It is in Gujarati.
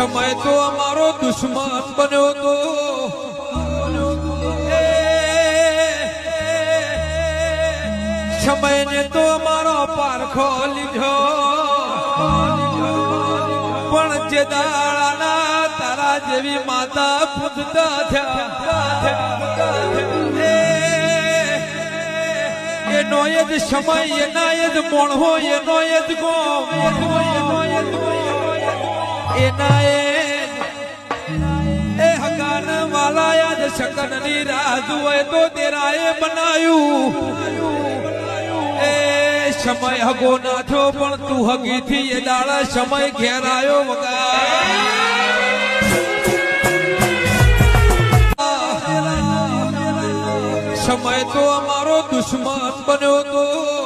સમય તો અમારો દુશ્મન બન્યો તો. સમય સમયને તો અમારો પારખો લીધો. પણ જે દાડાના તારા જેવી માતા પૂજતા થયા. એનો એ જ સમય, એના એ જ મોણહો, એનો એ જ ગોમ. એના એ એ હકાન વાલાયા જ શકન તો તેરાએ બનાયું. એ સમય હગો ના થયો પણ તું હગી થી એ દાડા સમય ઘેરાયો વગા. સમય તો અમારો દુશ્મન બન્યો તો.